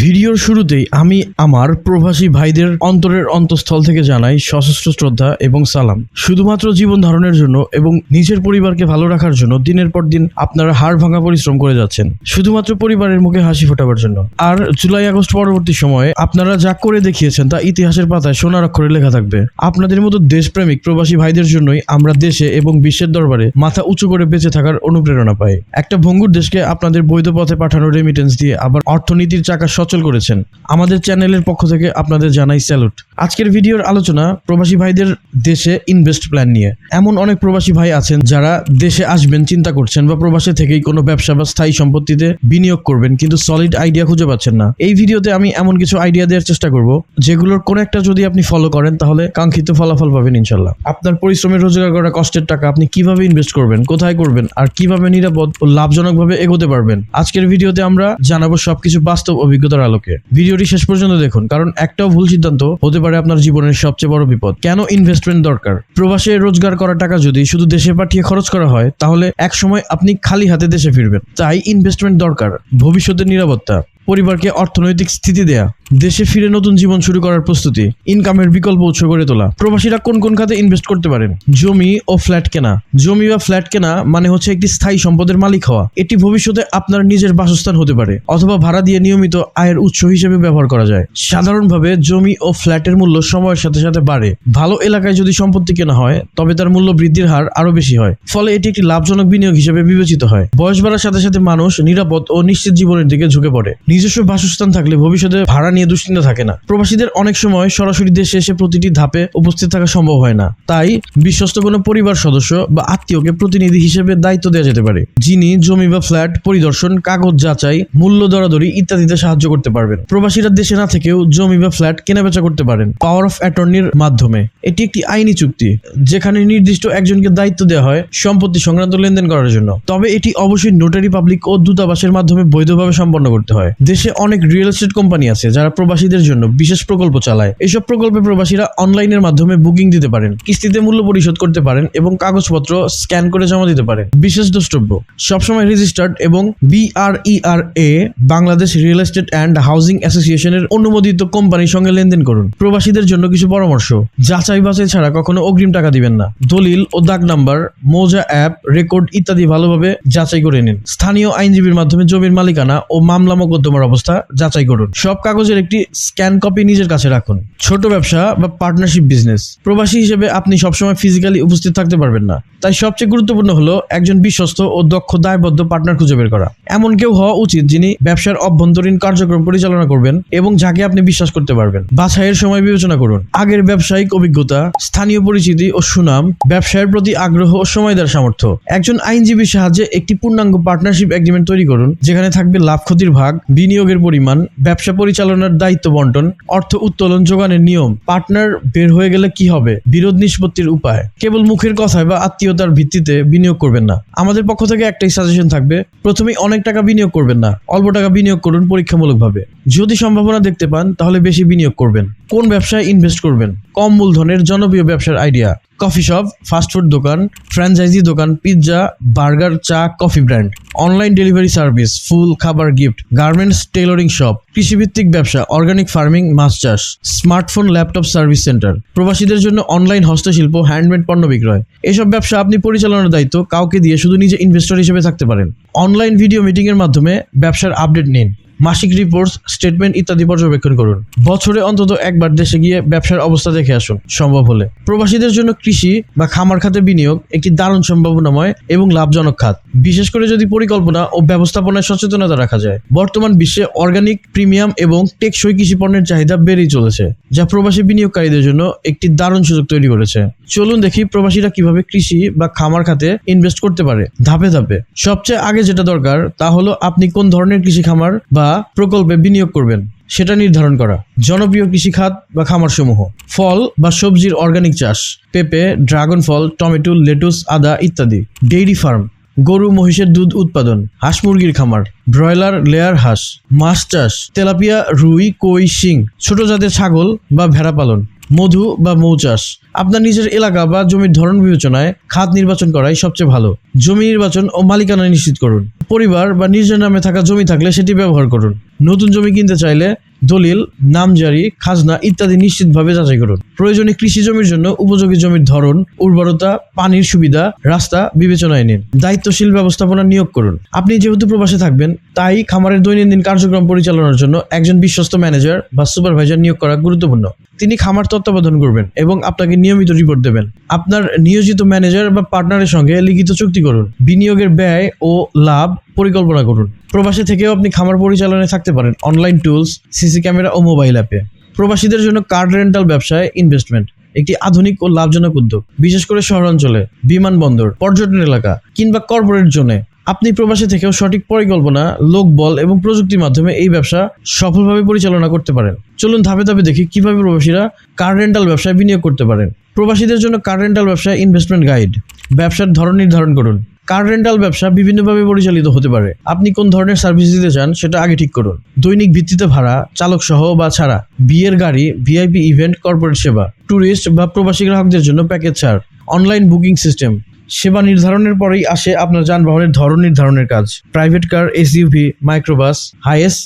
ভিডিওর শুরুতেই আমি আমার প্রবাসী ভাইদের অন্তরের অন্তঃস্থল থেকে জানাই সশস্ত্র শ্রদ্ধা এবং সালাম। শুধুমাত্র জীবন ধারণের জন্য এবং নিজের পরিবারকে ভালো রাখার জন্য দিনের পর দিন আপনারা হাড় ভাঙা পরিশ্রম করে যাচ্ছেন। শুধুমাত্র পরিবারের মুখে হাসি ফোটাবার জন্য। আর জুলাই, আগস্ট পরবর্তী সময়ে আপনারা যা করে দেখিয়েছেন তা ইতিহাসের পাতায় সোনার অক্ষরে লেখা থাকবে। আপনাদের মতো দেশপ্রেমিক প্রবাসী ভাইদের জন্যই আমরা দেশে এবং বিশ্বের দরবারে মাথা উঁচু করে বেঁচে থাকার অনুপ্রেরণা পাই। একটা ভঙ্গুর দেশকে আপনাদের বৈধ পথে পাঠানো রেমিটেন্স দিয়ে আবার অর্থনীতির চাকা সচল করেছেন। আমাদের চ্যানেলের পক্ষ থেকে আপনাদের জানাই স্যালুট। আজকের ভিডিওর আলোচনা প্রবাসী ভাইদের দেশে ইনভেস্ট প্ল্যান নিয়ে। এমন অনেক প্রবাসী ভাই আছেন যারা দেশে আসবেন, চিন্তা করছেন বা প্রবাসে থেকেই কোনো ব্যবসা বা স্থায়ী সম্পত্তিতে বিনিয়োগ করবেন কিন্তু সলিড আইডিয়া খুঁজে পাচ্ছেন না। এই ভিডিওতে আমি এমন কিছু আইডিয়া দেওয়ার চেষ্টা করব, যেগুলোর কোনো একটা যদি আপনি ফলো করেন তাহলে কাঙ্ক্ষিত ফলাফল পাবেন ইনশাল্লাহ আপনার পরিশ্রমের, রোজগার করা, কষ্টের টাকা আপনি কীভাবে ইনভেস্ট করবেন, কোথায় করবেন আর কীভাবে নিরাপদ ও লাভজনকভাবে এগোতে পারবেন? আজকের ভিডিওতে আমরা জানাব সবকিছু বাস্তব অভিজ্ঞতার আলোকে। ভিডিওটি শেষ পর্যন্ত দেখুন, কারণ একটাও ভুল সিদ্ধান্ত হতে পারে আপনার জীবনের সবচেয়ে বড় বিপদ। কেন ইনভেস্টমেন্ট দরকার? প্রবাসে রোজগার করা টাকা যদি শুধু দেশে পাঠিয়ে খরচ করা হয়, তাহলে এক সময় আপনি খালি হাতে দেশে ফিরবেন। তাই ইনভেস্টমেন্ট দরকার। ভবিষ্যতের নিরাপত্তা। পরিবারকে অর্থনৈতিক স্থিতি দেয়া, দেশে ফিরে নতুন জীবন শুরু করার প্রস্তুতি ইনকামের বিকল্প উৎস গড়ে তোলা। প্রবাসীরা কোন কোন খাতে ইনভেস্ট করতে পারেন? জমি ও ফ্ল্যাট কেনা। জমি বা ফ্ল্যাট কেনা মানে হচ্ছে একটি স্থায়ী সম্পদের মালিক হওয়া। এটি ভবিষ্যতে আপনার নিজের বাসস্থান হতে পারে, অথবা ভাড়া দিয়ে নিয়মিত আয়ের উৎস হিসেবে ব্যবহার করা যায়। সাধারণভাবে জমি ও ফ্ল্যাটের মূল্য সময়ের সাথে সাথে বাড়ে। ভালো এলাকায় যদি সম্পত্তি কেনা হয়, তবে তার মূল্য বৃদ্ধির হার আরও বেশি হয়, ফলে এটি একটি লাভজনক বিনিয়োগ হিসেবে বিবেচিত হয়। বয়স বাড়ার সাথে সাথে মানুষ নিরাপদ ও নিশ্চিত জীবনের দিকে ঝুঁকে পড়ে। নিজস্ব বাসস্থান থাকলে ভবিষ্যতে ভাড়া নিয়ে দুশ্চিন্তা থাকে না। প্রবাসীদের অনেক সময় সরাসরি দেশে এসে প্রতিটি ধাপে উপস্থিত থাকা সম্ভব হয় না। তাই বিশ্বস্ত কোনো পরিবার সদস্য বা আত্মীয়কে প্রতিনিধি হিসেবে দায়িত্ব দেওয়া যেতে পারে, যিনি জমি বা ফ্ল্যাট, পরিদর্শন, কাগজ যাচাই, মূল্য দরাদরি ইত্যাদিতে সাহায্য করতে পারবেন। প্রবাসীরা দেশে না থেকেও জমি বা ফ্ল্যাট কেনাবেচা করতে পারেন পাওয়ার অফ অ্যাটর্নির মাধ্যমে। এটি একটি আইনি চুক্তি, যেখানে নির্দিষ্ট একজনকে দায়িত্ব দেওয়া হয় সম্পত্তি সংক্রান্ত লেনদেন করার জন্য। তবে এটি অবশ্যই নোটারি পাবলিক ও দূতাবাসের মাধ্যমে বৈধভাবে সম্পন্ন করতে হয়। দেশে অনেক রিয়েল এস্টেট কোম্পানি আছে যারা প্রবাসীদের জন্য বিশেষ প্রকল্প চালায়। এসব প্রকল্পে প্রবাসীরা অনলাইনের মাধ্যমে বুকিং দিতে পারেন, কিস্তিতে মূল্য পরিশোধ করতে পারেন এবং কাগজপত্র স্ক্যান করে জমা দিতে পারেন। বিশেষ দ্রষ্টব্য, সবসময় রেজিস্টার্ড এবং বিআরইআর এ Bangladesh real estate and housing অ্যাসোসিয়েশনের অনুমোদিত কোম্পানির সঙ্গে লেনদেন করুন। প্রবাসীদের জন্য কিছু পরামর্শ, যাচাই বাছাই ছাড়া কখনো অগ্রিম টাকা দিবেন না। দলিল ও দাগ নাম্বার, মৌজা অ্যাপ রেকর্ড ইত্যাদি ভালোভাবে যাচাই করে নিন। স্থানীয় আইনজীবীর মাধ্যমে জমির মালিকানা ও মামলা মোকদ্দমার অবস্থা, যাচাই করুন। সব কাগজের একটি স্ক্যান কপি নিজের কাছে রাখুন। ছোট ব্যবসা বা পার্টনারশিপ বিজনেস প্রবাসী হিসেবে আপনি সবসময় ফিজিক্যালি উপস্থিত থাকতে পারবেন না। তাই সবচেয়ে গুরুত্বপূর্ণ হলো একজন বিশ্বস্ত ও দক্ষ দায়বদ্ধ পার্টনার খুঁজে বের করা। এমন কেউ হওয়া উচিত যিনি ব্যবসার অভ্যন্তরীণ কার্যক্রম পরিচালনা করবেন এবং যাকে আপনি বিশ্বাস করতে পারবেন। বাছাইয়ের সময় বিবেচনা করুন। আগের ব্যবসায়িক অভিজ্ঞতা, স্থানীয় পরিচিতি ও সুনাম, ব্যবসায়ের প্রতি আগ্রহ ও সময় দেওয়ার সামর্থ্য। একজন আইনজীবীর সাহায্যে একটি পূর্ণাঙ্গ পার্টনারশিপ এগ্রিমেন্ট তৈরি করুন, যেখানে থাকবে লাভ ক্ষতির ভাগ বিনিয়োগের পরিমাণ, ব্যবসা পরিচালনার দায়িত্ব বন্টন, অর্থ উত্তোলন যোগানের নিয়ম, পার্টনার বের হয়ে গেলে কি হবে? বিরোধ নিষ্পত্তির উপায়। কেবল মুখের কথায় বা আত্মীয়তার ভিত্তিতে বিনিয়োগ করবেন না। আমাদের পক্ষ থেকে একটাই সাজেশন থাকবে প্রথমে অনেক টাকা বিনিয়োগ করবেন না। অল্প টাকা বিনিয়োগ করুন পরীক্ষামূলকভাবে। যদি সম্ভাবনা দেখতে পান, তাহলে বেশি বিনিয়োগ করবেন। কোন ব্যবসায় ইনভেস্ট করবেন? কম মূলধনের জনপ্রিয় ব্যবসার idea coffee shop fast food দোকান ফ্র্যাঞ্চাইজি দোকান পিৎজা বার্গার চা coffee brand online delivery service ফুল, খাবার গিফট গার্মেন্টস টেলরিং শপ কৃষিভিত্তিক ব্যবসা অর্গানিক ফার্মিং মাছ চাষ স্মার্টফোন ল্যাপটপ সার্ভিস সেন্টার প্রবাসীদের জন্য অনলাইন হস্তশিল্প হ্যান্ডমেড পণ্য বিক্রয়। এসব ব্যবসা আপনি পরিচালনার দায়িত্ব, কাউকে দিয়ে শুধু নিজে ইনভেস্টর হিসেবে থাকতে পারেন। অনলাইন ভিডিও মিটিংয়ের মাধ্যমে ব্যবসার আপডেট নিন। মাসিক রিপোর্টস স্টেটমেন্ট ইত্যাদি পর্যবেক্ষণ করুন। বছরে অন্তত একবার দেশে গিয়ে ব্যবসার অবস্থা দেখে আসুন, সম্ভব হলে। প্রবাসীদের জন্য কৃষি বা খামার খাতে বিনিয়োগ একটি দারুণ সম্ভাবনাময় এবং লাভজনক খাত। বিশেষ করে যদি পরিকল্পনা ও ব্যবস্থাপনায় সচেতনতা রাখা যায়। বর্তমান বিশ্বে অর্গানিক প্রিমিয়াম এবং টেকসই কৃষি পণ্যের চাহিদা বেড়েই চলেছে, যা প্রবাসী বিনিয়োগকারীদের জন্য একটি দারুণ সুযোগ তৈরি করেছে। চলুন দেখি প্রবাসীরা কীভাবে কৃষি বা খামার খাতে ইনভেস্ট করতে পারে, ধাপে ধাপে। সবচেয়ে আগে যেটা দরকার, তা হলো আপনি কোন ধরনের কৃষি খামার বা প্রকল্পে বিনিয়োগ করবেন, সেটা নির্ধারণ করা। জনপ্রিয় কৃষি খাত বা খামারসমূহ, ফল বা সবজির অর্গানিক চাষ, পেঁপে, ড্রাগন ফল, টমেটো, লেটুস, আদা ইত্যাদি। ডেইরি ফার্ম, গরু, মহিষের দুধ উৎপাদন, হাঁস মুরগির খামার, ব্রয়লার, লেয়ার হাঁস, মাছ চাষ, তেলাপিয়া, রুই, কই, শিং, ছোট জাতের ছাগল বা ভেড়া পালন। মধু বা মৌ চাষ। আপনার নিজের এলাকা বা জমির ধরন বিবেচনায় খাত নির্বাচন করাই সবচেয়ে ভালো। জমি নির্বাচন ও মালিকানা নিশ্চিত করুন। পরিবার বা নিজের নামে থাকা জমি থাকলে সেটি ব্যবহার করুন। নতুন জমি কিনতে চাইলে দলিল, নামজারি, খাজনা ইত্যাদি নিশ্চিতভাবে যাচাই করুন। প্রয়োজনে কৃষি জমির জন্য উপযোগী জমির ধরন, উর্বরতা, পানির সুবিধা, রাস্তা বিবেচনায় নিন। দায়িত্বশীল ব্যবস্থাপনা নিয়োগ করুন। আপনি যেহেতু প্রবাসে থাকবেন, তাই খামারের দৈনন্দিন কার্যক্রম পরিচালনার জন্য একজন বিশ্বস্ত ম্যানেজার বা সুপারভাইজার নিয়োগ করা গুরুত্বপূর্ণ। তিনি খামার তত্ত্বাবধান করবেন এবং আপনাকে নিয়মিত রিপোর্ট দেবেন। আপনার নিয়োজিত ম্যানেজার বা পার্টনারের সঙ্গে লিখিত চুক্তি করুন। বিনিয়োগের ব্যয় ও লাভ পরিকল্পনা করুন। প্রবাসী থেকেও আপনি খামার পরিচালনায় থাকতে পারেন। অনলাইন টুলস সিসি ক্যামেরা ও মোবাইল অ্যাপে প্রবাসীদের জন্য কার্ড রেন্টাল ব্যবসায় ইনভেস্টমেন্ট একটি আধুনিক ও লাভজনক উদ্যোগ। বিশেষ করে শহরাঞ্চলে বিমানবন্দর পর্যটন এলাকা কিংবা কর্পোরেট জোনে আপনি প্রবাসী থেকেও সঠিক পরিকল্পনা লোকবল এবং প্রযুক্তির মাধ্যমে এই ব্যবসা সফলভাবে পরিচালনা করতে পারেন। চলুন ধাপে ধাপে দেখি কীভাবে প্রবাসীরা কার রেন্টাল ব্যবসায় বিনিয়োগ করতে পারেন। প্রবাসীদের জন্য কার রেন্টাল ব্যবসায় ইনভেস্টমেন্ট গাইড ব্যবসার ধরন নির্ধারণ করুন। কার রেন্টাল ব্যবসা বিভিন্নভাবে পরিচালিত হতে পারে? আপনি কোন ধরনের সার্ভিস দিতে চান সেটা আগে ঠিক করুন। দৈনিক ভিত্তিতে ভাড়া চালক সহ বা ছাড়া, বিয়ের গাড়ি ভিআইপি ইভেন্ট কর্পোরেট সেবা ট্যুরিস্ট বা প্রবাসী গ্রাহকদের জন্য প্যাকেজ ছাড় অনলাইন বুকিং সিস্টেম সেবা নির্ধারণের পরেই আসে আপনার যানবাহনের ধরন নির্ধারণের কাজ private car SUV microbus HiAce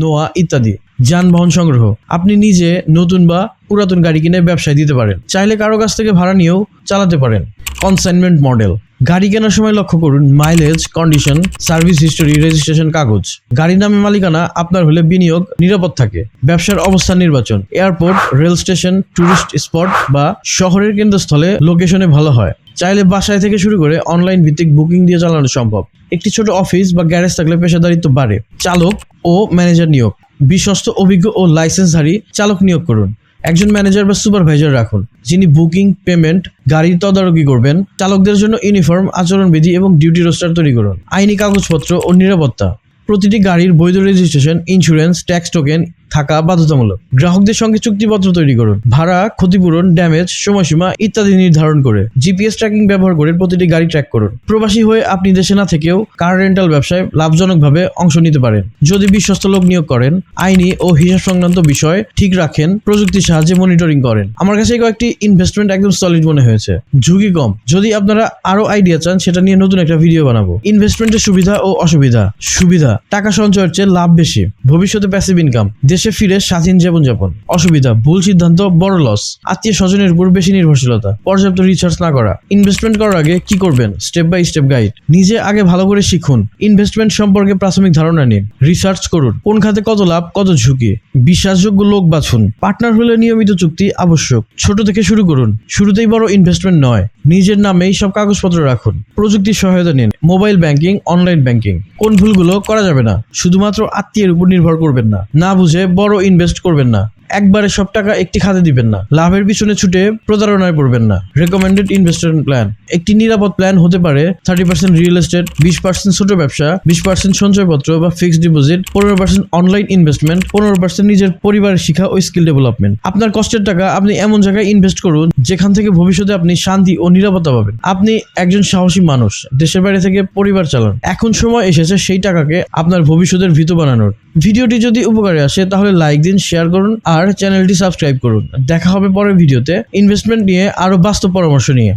Noah ইত্যাদি, যানবাহন সংগ্রহ, আপনি নিজে নতুন বা পুরাতন গাড়ি কিনে ব্যবসায় দিতে পারেন। চাইলে কারও কাছ থেকে ভাড়া নিয়েও চালাতে পারেন। কনসাইনমেন্ট মডেল গাড়ি কেনার সময় লক্ষ্য করুন mileage condition service history registration কাগজ। গাড়ির নামে মালিকানা আপনার হলে বিনিয়োগ নিরাপদ থাকে। ব্যবসার অবস্থান নির্বাচন। Airport rail station tourist spot বা শহরের কেন্দ্রস্থলে লোকেশনে ভালো হয়। চাইলে বাসায় থেকে শুরু করে অনলাইন ভিত্তিক বুকিং দিয়ে চালানো সম্ভব। একটি ছোট অফিস বা গ্যারেজ থাকলে পেশাদারিত্ব বাড়ে। চালক ও ম্যানেজার নিয়োগ। বিশ্বস্ত, অভিজ্ঞ ও লাইসেন্সধারী চালক নিয়োগ করুন। একজন ম্যানেজার বা সুপারভাইজার রাখুন, যিনি বুকিং পেমেন্ট গাড়ির তদারকি করবেন, চালকদের জন্য ইউনিফর্ম আচরণবিধি এবং ডিউটি রোস্টার তৈরি করুন। আইনি কাগজপত্র ও নিরাপত্তা। প্রতিটি গাড়ির বৈধ রেজিস্ট্রেশন ইন্স্যুরেন্স ট্যাক্স টোকেন থাকা বাধ্যতামূলক। গ্রাহকদের সঙ্গে চুক্তিপত্র তৈরি করুন। ভাড়া, ক্ষতিপূরণ, ড্যামেজ, সময়সীমা ইত্যাদি নির্ধারণ করে জিপিএস ট্র্যাকিং ব্যবহার করে প্রতিটি গাড়ি ট্র্যাক করুন। প্রবাসী হয়ে আপনি দেশে না থেকেও কার রেন্টাল ব্যবসায় লাভজনকভাবে অংশ নিতে পারেন। যদি বিশ্বস্ত লোক নিয়োগ করেন, আইনি ও হিসাব সংক্রান্ত বিষয় ঠিক রাখেন, প্রযুক্তির সাহায্যে মনিটরিং করেন। আমার কাছে কয়েকটি ইনভেস্টমেন্ট একদম সলিড মনে হয়েছে। ঝুঁকি কম। যদি আপনারা আরও আইডিয়া চান, সেটা নিয়ে নতুন একটা ভিডিও বানাবো। ইনভেস্টমেন্টের সুবিধা ও অসুবিধা। সুবিধা, টাকা সঞ্চয়ের চেয়ে লাভ বেশি। ভবিষ্যতে প্যাসিভ ইনকাম দেশে ফিরে স্বাধীন জীবনযাপন। অসুবিধা, ভুল সিদ্ধান্ত, বড় লস আত্মীয় স্বজনের উপর বেশি নির্ভরশীলতা। পর্যাপ্ত রিসার্চ না করা। ইনভেস্টমেন্ট করার আগে কি করবেন? স্টেপ বাই স্টেপ গাইড নিজে আগে ভালো করে শিখুন। ইনভেস্টমেন্ট সম্পর্কে প্রাথমিক ধারণা নিন। রিসার্চ করুন। কোন খাতে কত লাভ, কত ঝুঁকি? বিশ্বাসযোগ্য লোক বাছুন। পার্টনার হলে নিয়মিত চুক্তি আবশ্যক। ছোট থেকে শুরু করুন। শুরুতেই বড় ইনভেস্টমেন্ট নয়। নিজের নামেই সব কাগজপত্র রাখুন। প্রযুক্তির সহায়তা নিন। মোবাইল ব্যাংকিং অনলাইন ব্যাংকিং কোন ভুলগুলো করা যাবে না। শুধুমাত্র আত্মীয়ের উপর নির্ভর করবেন না। না বুঝে বড় ইনভেস্ট করবেন না। একবারে সব টাকা একটি খাতে দিবেন না। লাভের পিছনে ছুটে প্রতারণায় পড়বেন না। রেকমেন্ডেড ইনভেস্টমেন্ট প্ল্যান একটি নিরাপদ প্ল্যান হতে পারে থার্টি পার্সেন্ট রিয়েল এস্টেট বিশ পার্সেন্ট ছোট ব্যবসা বিশ পার্সেন্ট সঞ্চয়পত্র বা ফিক্সড ডিপোজিট পনেরো পার্সেন্ট অনলাইন ইনভেস্টমেন্ট পনেরো পার্সেন্ট নিজের পরিবারের শিক্ষা ও স্কিল ডেভেলপমেন্ট আপনার কষ্টের টাকা আপনি এমন জায়গায় ইনভেস্ট করুন যেখান থেকে ভবিষ্যতে আপনি শান্তি ও নিরাপত্তা পাবেন। আপনি একজন সাহসী মানুষ, দেশের বাইরে থেকে পরিবার চালান। এখন সময় এসেছে সেই টাকাকে আপনার ভবিষ্যতের ভিত বানানোর। ভিডিওটি যদি উপকারে আসে, তাহলে লাইক দিন শেয়ার করুন, আর চ্যানেলটি সাবস্ক্রাইব করুন। দেখা হবে পরের ভিডিওতে। ইনভেস্টমেন্ট নিয়ে আরও বাস্তব পরামর্শ নিয়ে।